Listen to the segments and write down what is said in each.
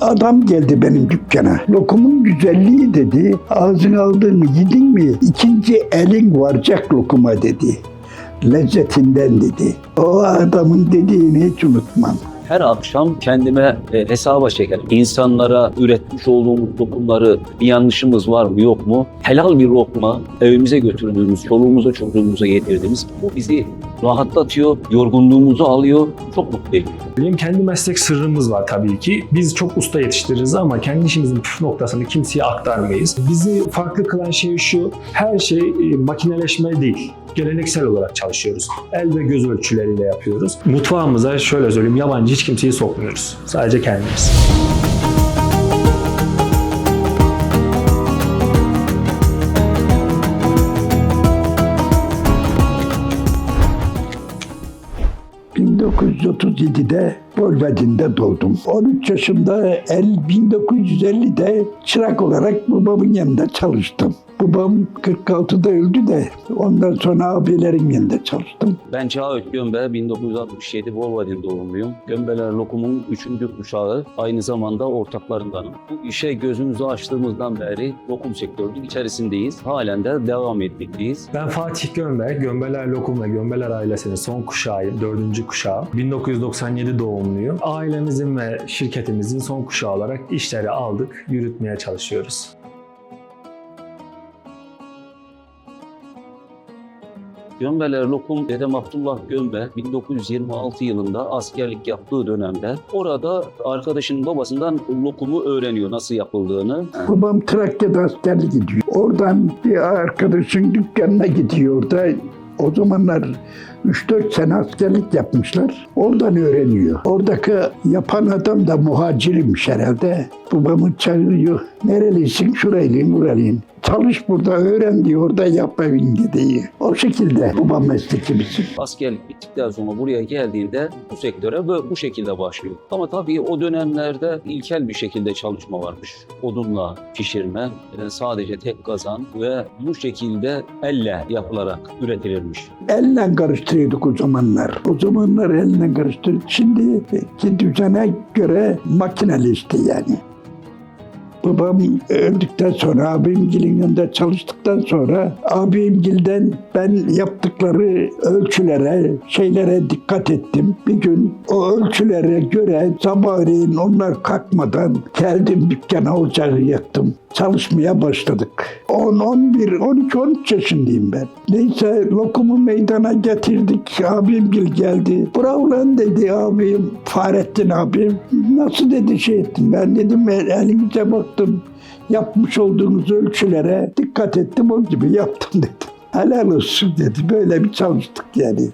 adam geldi benim dükkana. Lokumun güzelliği dedi. Ağzına aldın mı yedin mi? İkinci elin varacak lokuma dedi. Lezzetinden dedi. O adamın dediğini hiç unutmam. Her akşam kendime e, hesaba çekerim. İnsanlara üretmiş olduğumuz lokumları bir yanlışımız var mı yok mu? Helal bir lokma evimize götürdüğümüz, çoluğumuza çocuğumuza yedirdiğimiz bu bizi rahatlatıyor, yorgunluğumuzu alıyor, çok mutlu ediyor. Benim kendi meslek sırrımız var tabii ki. Biz çok usta yetiştiririz ama kendi işimizin püf noktasını kimseye aktarmayız. Bizi farklı kılan şey şu, her şey e, makineleşme değil. Geleneksel olarak çalışıyoruz. El ve göz ölçüleriyle yapıyoruz. Mutfağımıza şöyle söyleyeyim yabancı hiç kimseyi sokmuyoruz. Sadece kendimiz. ...1937'de Bolvedin'de doğdum. 13 yaşında el 1950'de çırak olarak babamın yanında çalıştım. Babam 46'da öldü de ondan sonra abilerin yanında çalıştım. Ben Cahit Gömbe, 1967 Volvadin doğumluyum. Gömbeler Lokum'un 3. kuşağı, aynı zamanda ortaklarındanım. Bu işe gözümüzü açtığımızdan beri lokum sektörünün içerisindeyiz. Halen de devam etmekteyiz. Ben Fatih Gömbe, Gömbeler Lokum ve Gömbeler ailesinin son kuşağıyım, dördüncü kuşağı. 1997 doğumluyum. Ailemizin ve şirketimizin son kuşağı olarak işleri aldık, yürütmeye çalışıyoruz. Gömbeler Lokum Dedem Abdullah Gömbe 1926 yılında askerlik yaptığı dönemde orada arkadaşının babasından lokumu öğreniyor nasıl yapıldığını. Babam Trakya'da askerlik gidiyor. Oradan bir arkadaşın dükkanına gidiyor da o zamanlar 3-4 sene askerlik yapmışlar. Oradan öğreniyor. Oradaki yapan adam da muhacirmiş herhalde. Babamı çağırıyor. Nerelisin? Şuraylıyım, buralıyım. Çalış burada, öğren diyor. Orada yap evinde diyor. O şekilde babam meslekimiz. Askerlik bittikten sonra buraya geldiğinde bu sektöre böyle bu şekilde başlıyor. Ama tabii o dönemlerde ilkel bir şekilde çalışma varmış. Odunla pişirme, yani sadece tek kazan ve bu şekilde elle yapılarak üretilirmiş. Elle karıştırıyorduk o zamanlar. O zamanlar elle karıştırıyorduk. Şimdiki düzene göre makineleşti yani. Babam öldükten sonra abimgilin yanında çalıştıktan sonra abimgilden ben yaptıkları ölçülere, şeylere dikkat ettim. Bir gün o ölçülere göre sabahleyin onlar kalkmadan geldim dükkana ocağı yaktım. Çalışmaya başladık. 10, 11, 12, 13 yaşındayım ben. Neyse lokumu meydana getirdik. Abim gel geldi. Bravo lan dedi abim. Fahrettin abim. Nasıl dedi şey ettim. Ben dedim "El- elinize baktım. Yapmış olduğunuz ölçülere dikkat ettim. O gibi yaptım dedi. Helal olsun dedi. Böyle bir çalıştık yani.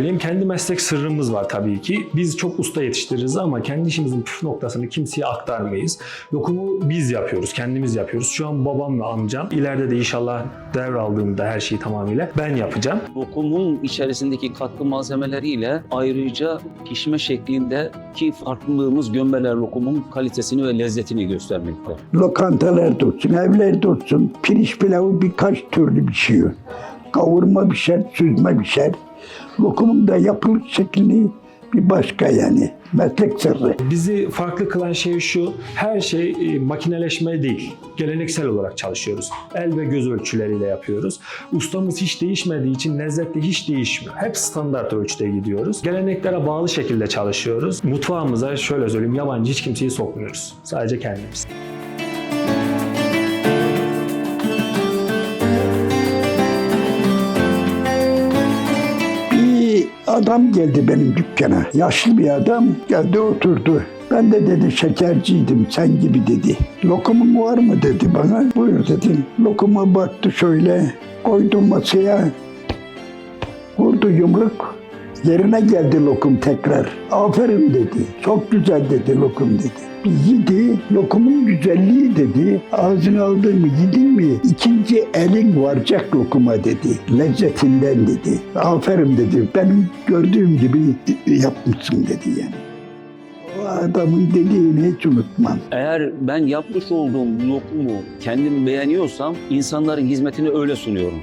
Benim kendi meslek sırrımız var tabii ki. Biz çok usta yetiştiririz ama kendi işimizin püf noktasını kimseye aktarmayız. Lokumu biz yapıyoruz, kendimiz yapıyoruz. Şu an babam ve amcam. İleride de inşallah devraldığımda her şeyi tamamıyla ben yapacağım. Lokumun içerisindeki katkı malzemeleriyle ayrıca pişme şeklindeki farklılığımız gömbeler lokumun kalitesini ve lezzetini göstermekte. Lokantalarda olsun, evlerde olsun pirinç pilavı birkaç türlü pişiyor. Kavurma pişer, süzme pişer. Lokumun da yapılış şekli bir başka yani. Meslek sırrı. Bizi farklı kılan şey şu, her şey e, makineleşme değil. Geleneksel olarak çalışıyoruz. El ve göz ölçüleriyle yapıyoruz. Ustamız hiç değişmediği için lezzet de hiç değişmiyor. Hep standart ölçüde gidiyoruz. Geleneklere bağlı şekilde çalışıyoruz. Mutfağımıza şöyle söyleyeyim yabancı hiç kimseyi sokmuyoruz. Sadece kendimiz. Adam geldi benim dükkana. Yaşlı bir adam geldi oturdu. Ben de dedi şekerciydim sen gibi dedi. Lokumun var mı dedi bana. Buyur dedim. Lokuma baktı şöyle. Koydum masaya. Vurdu yumruk. Yerine geldi lokum tekrar. Aferin dedi. Çok güzel dedi lokum dedi. Bir yedi, lokumun güzelliği dedi. Ağzına aldın mı, yedin mi? İkinci elin varacak lokuma dedi. Lezzetinden dedi. Aferin dedi. Benim gördüğüm gibi yapmışsın dedi yani. O adamın dediğini hiç unutmam. Eğer ben yapmış olduğum lokumu kendim beğeniyorsam insanların hizmetini öyle sunuyorum.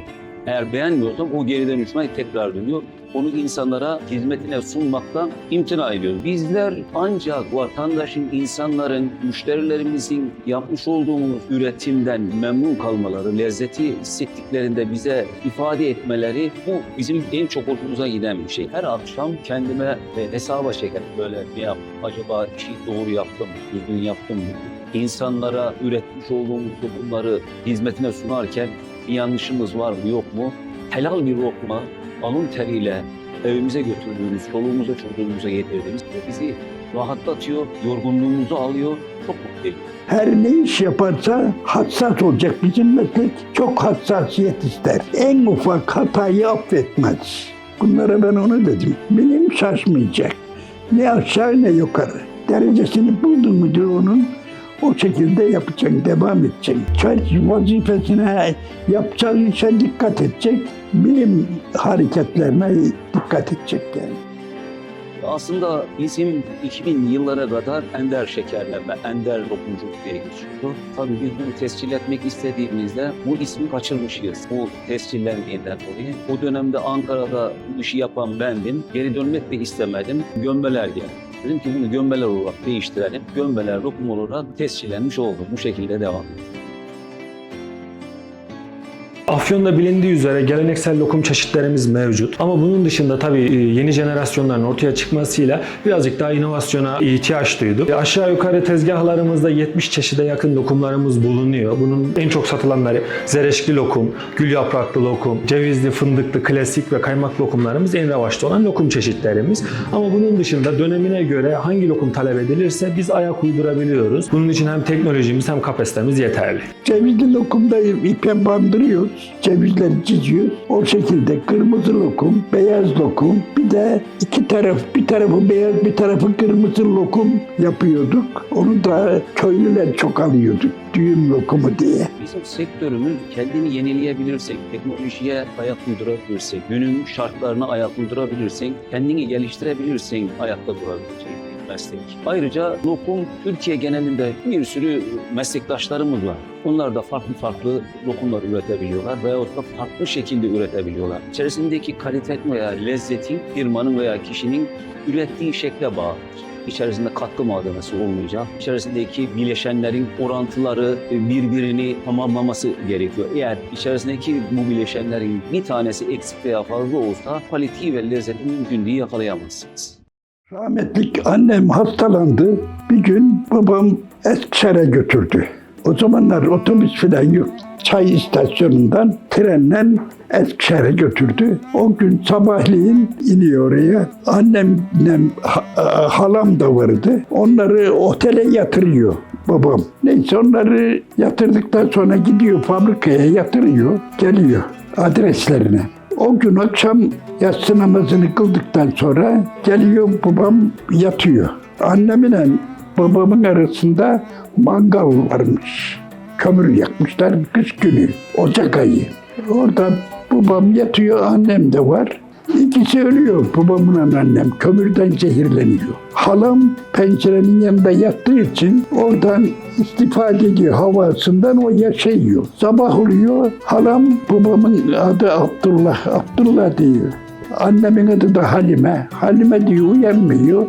Eğer beğenmiyorsam o geri dönüşme tekrar dönüyor. Onu insanlara hizmetine sunmaktan imtina ediyoruz. Bizler ancak vatandaşın, insanların, müşterilerimizin yapmış olduğumuz üretimden memnun kalmaları, lezzeti hissettiklerinde bize ifade etmeleri bu bizim en çok hoşumuza giden bir şey. Her akşam kendime e, hesaba çekerim böyle ne yap, acaba şey doğru yaptım, düzgün yaptım mı? İnsanlara üretmiş olduğumuz toplumları hizmetine sunarken bir yanlışımız var mı yok mu? Helal bir lokma alın teriyle evimize götürdüğümüz, çoluğumuza çocuğumuza yedirdiğimiz ve bizi rahatlatıyor, yorgunluğumuzu alıyor, çok mutlu ediyor. Her ne iş yaparsa hassas olacak. Bizim meslek çok hassasiyet ister. En ufak hatayı affetmez. Bunlara ben onu dedim. Bilim şaşmayacak. Ne aşağı ne yukarı. Derecesini buldun diyor onun. O şekilde yapacaksın, devam edeceksin. Çay vazifesine yapacağı işe dikkat edecek. Bilim hareketlerine dikkat edecek yani. Aslında bizim 2000 yıllara kadar ender şekerleme, ender lokumculuk diye geçiyordu. Tabii biz bunu tescil etmek istediğimizde bu ismi kaçırmışız. Bu tescillendiğinden dolayı. O dönemde Ankara'da bu işi yapan bendim. Geri dönmek de istemedim. Gömbeler geldi. Dedim ki bunu gömbeler olarak değiştirelim. Gömbeler lokum olarak tescillenmiş oldu. Bu şekilde devam ediyor. Afyon'da bilindiği üzere geleneksel lokum çeşitlerimiz mevcut. Ama bunun dışında tabii e, yeni jenerasyonların ortaya çıkmasıyla birazcık daha inovasyona ihtiyaç duyduk. E, Aşağı yukarı tezgahlarımızda 70 çeşide yakın lokumlarımız bulunuyor. Bunun en çok satılanları zereşkli lokum, gül yapraklı lokum, cevizli, fındıklı, klasik ve kaymak lokumlarımız en revaçta olan lokum çeşitlerimiz. Ama bunun dışında dönemine göre hangi lokum talep edilirse biz ayak uydurabiliyoruz. Bunun için hem teknolojimiz hem kapasitemiz yeterli. Cevizli lokumda ipe bandırıyoruz. Cevizleri çiziyoruz. O şekilde kırmızı lokum, beyaz lokum. Bir de iki taraf, bir tarafı beyaz, bir tarafı kırmızı lokum yapıyorduk. Onu da köylüler çok alıyorduk. Düğün lokumu diye. Bizim sektörümüz kendini yenileyebilirsek, teknolojiye ayak uydurabilirsek, günün şartlarına ayak uydurabilirsek, kendini geliştirebilirsen ayakta durabilecek meslek. Ayrıca lokum Türkiye genelinde bir sürü meslektaşlarımız var. Onlar da farklı farklı lokumlar üretebiliyorlar veyahut da farklı şekilde üretebiliyorlar. İçerisindeki kalite veya lezzeti firmanın veya kişinin ürettiği şekle bağlıdır. İçerisinde katkı malzemesi olmayacak. İçerisindeki bileşenlerin orantıları birbirini tamamlaması gerekiyor. Eğer içerisindeki bu bileşenlerin bir tanesi eksik veya fazla olsa kaliteyi ve lezzeti mümkün değil yakalayamazsınız. Rahmetlik annem hastalandı. Bir gün babam Eskişehir'e götürdü. O zamanlar otobüs falan yok. Çay istasyonundan trenle Eskişehir'e götürdü. O gün sabahleyin iniyor oraya. Annemle ha- halam da vardı. Onları otele yatırıyor babam. Neyse onları yatırdıktan sonra gidiyor fabrikaya yatırıyor. Geliyor adreslerine. O gün akşam yatsı namazını kıldıktan sonra geliyor babam yatıyor. Annemle babamın arasında mangal varmış. Kömür yakmışlar kış günü, Ocak ayı. Orada babam yatıyor, annem de var. İkisi ölüyor babamla annem. Kömürden zehirleniyor. Halam pencerenin yanında yattığı için oradan istifade ediyor havasından o yaşayıyor. Sabah oluyor halam babamın adı Abdullah. Abdullah diyor. Annemin adı da Halime. Halime diyor uyanmıyor.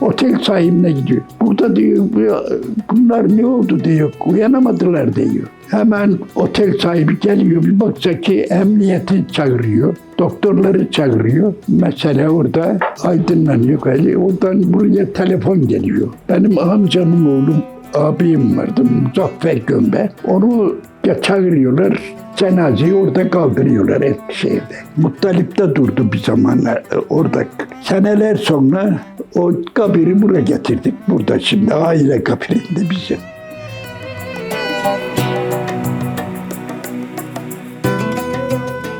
Otel sahibine gidiyor. Burada diyor "bu- bunlar ne oldu diyor. Uyanamadılar diyor. Hemen otel sahibi geliyor. Bir baksa ki emniyeti çağırıyor. Doktorları çağırıyor. Mesele orada aydınlanıyor. Yani oradan buraya telefon geliyor. Benim amcamın oğlu abim vardı Muzaffer Gömbe. Onu ya çağırıyorlar. Cenazeyi orada kaldırıyorlar Eskişehir'de. Muttalip'te durdu bir zamanlar e, orada. Seneler sonra o kabiri buraya getirdik. Burada şimdi aile kabirinde bizim.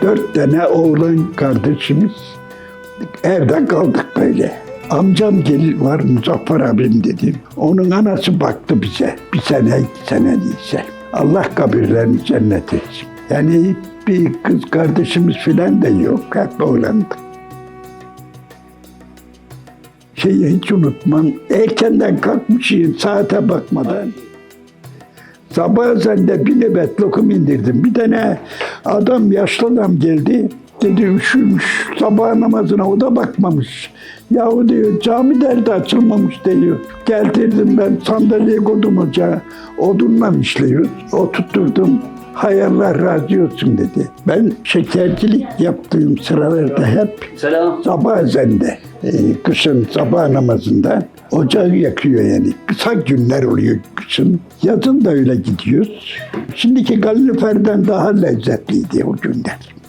Dört tane oğlan kardeşimiz evde kaldık böyle. Amcam gelin var Muzaffer abim dedim. Onun anası baktı bize. Bir sene iki sene değilse. Allah kabirlerini cennet etsin. Yani bir kız kardeşimiz filan da yok. Hep oğlandık. Şeyi hiç unutmam. Erkenden kalkmışım saate bakmadan. Sabah ezanında bir nöbet lokum indirdim. Bir tane adam, yaşlı adam geldi. Dedi üşümüş. Sabah namazına o da bakmamış. Yahu diyor cami derdi açılmamış diyor. Getirdim ben sandalye koydum ocağa. Odunla işliyoruz. Oturtturdum. Hay Allah razı olsun dedi. Ben şekercilik yaptığım sıralarda hep Selam. sabah ezende, kışın sabah namazında ocağı yakıyor yani. Kısa günler oluyor kışın. Yazın da öyle gidiyoruz. Şimdiki kaloriferden daha lezzetliydi o günler.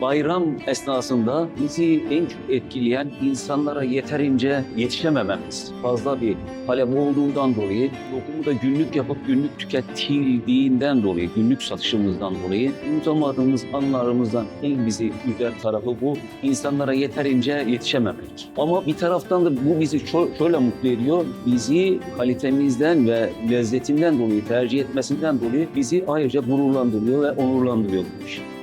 Bayram esnasında bizi en çok etkileyen insanlara yeterince yetişemememiz. Fazla bir talep olduğundan dolayı, dokumu da günlük yapıp günlük tüketildiğinden dolayı, günlük satışımızdan dolayı unutamadığımız anlarımızdan en bizi güzel tarafı bu. insanlara yeterince yetişememek. Ama bir taraftan da bu bizi şöyle mutlu ediyor. Bizi kalitemizden ve lezzetinden dolayı, tercih etmesinden dolayı bizi ayrıca gururlandırıyor ve onurlandırıyor bu iş.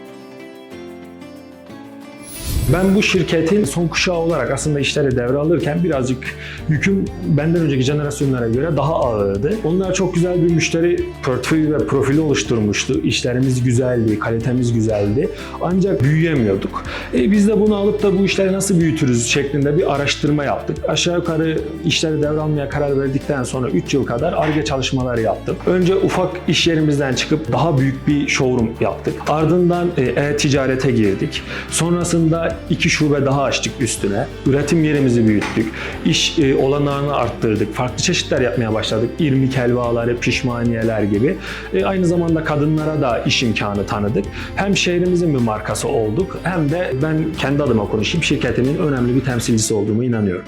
Ben bu şirketin son kuşağı olarak aslında işleri devralırken birazcık yüküm benden önceki jenerasyonlara göre daha ağırdı. Onlar çok güzel bir müşteri portföyü ve profili oluşturmuştu. İşlerimiz güzeldi, kalitemiz güzeldi. Ancak büyüyemiyorduk. E, biz de bunu alıp da bu işleri nasıl büyütürüz şeklinde bir araştırma yaptık. Aşağı yukarı işleri devralmaya karar verdikten sonra 3 yıl kadar ARGE çalışmaları yaptık. Önce ufak iş yerimizden çıkıp daha büyük bir showroom yaptık. Ardından e, e-ticarete girdik. Sonrasında iki şube daha açtık üstüne. Üretim yerimizi büyüttük. İş e, olanağını arttırdık. Farklı çeşitler yapmaya başladık. İrmik helvaları, pişmaniyeler gibi. E, aynı zamanda kadınlara da iş imkanı tanıdık. Hem şehrimizin bir markası olduk hem de ben kendi adıma konuşayım şirketimin önemli bir temsilcisi olduğumu inanıyorum.